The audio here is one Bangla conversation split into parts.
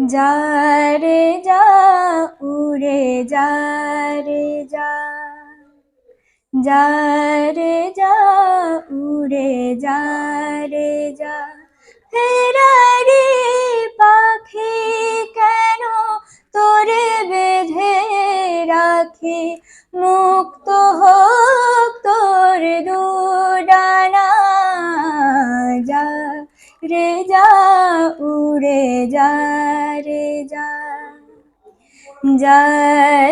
যা রে যা উড়ে যা রে যা যা রে যা উড়ে যা রে যা। ফেরারি পাখি কেন তোরে বেঁধে রাখি? মুক্ত হোক তোর দুডানা যা রে যা, উড়ে যা রে যা। যা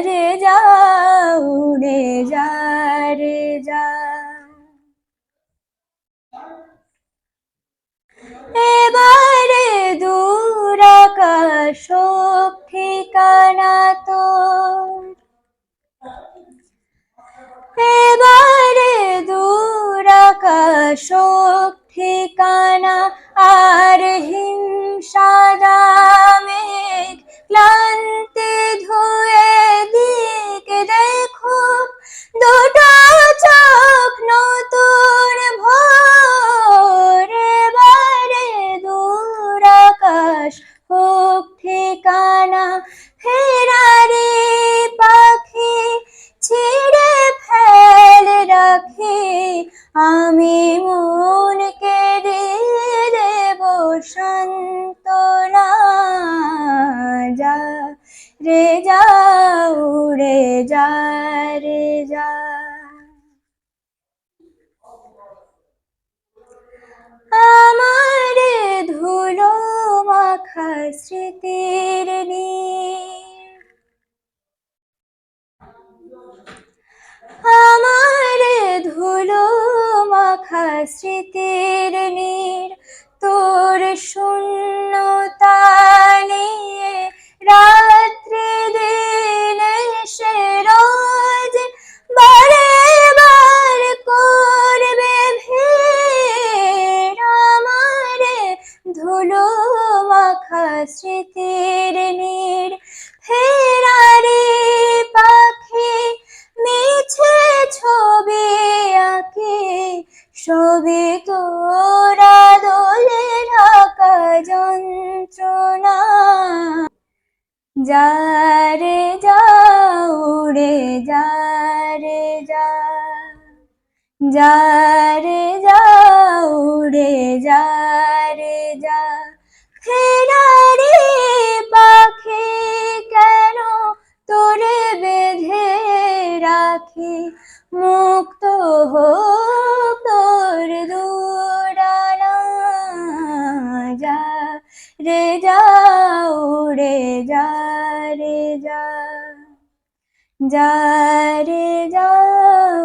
রে যা, উড়ে যা রে যা। এবারে দূর আকাশ ঠিকানা তোর। এবারে দূর আকাশ ঠিকানা আর হিংসা মেঘ ক্লান্তি ধুয়ে দিক দেখো। দুটো চোখ নতুন ভোর বারে দূর আকাশ হোক ঠিকানা। ফেরারি পাখি ছিঁড়ে ফেল রাখি। আমি মনকে রে যা উড়ে যা রে যা। আমার ধুলো মাখা স্মৃতির আমার ধুলো মাখা স্মৃতির ধুলো মাখা স্মৃতির নীর। ফেরারি পাখি মিছে ছবি আঁকে। ছবি তোরা দোলে ঢাকা যন্ত্রণা। যা রে যা উড়ে যা, রে যা। যা রে যা উড়ে যা। রাখি মুক্ত হোক তোর দুরানা যা, রে যা উড়ে যা, রে যা। যা, রে যা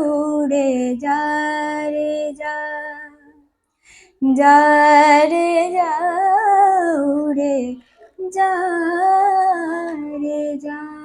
উড়ে যা, রে যা। যা, রে উড়ে যা, রে যা।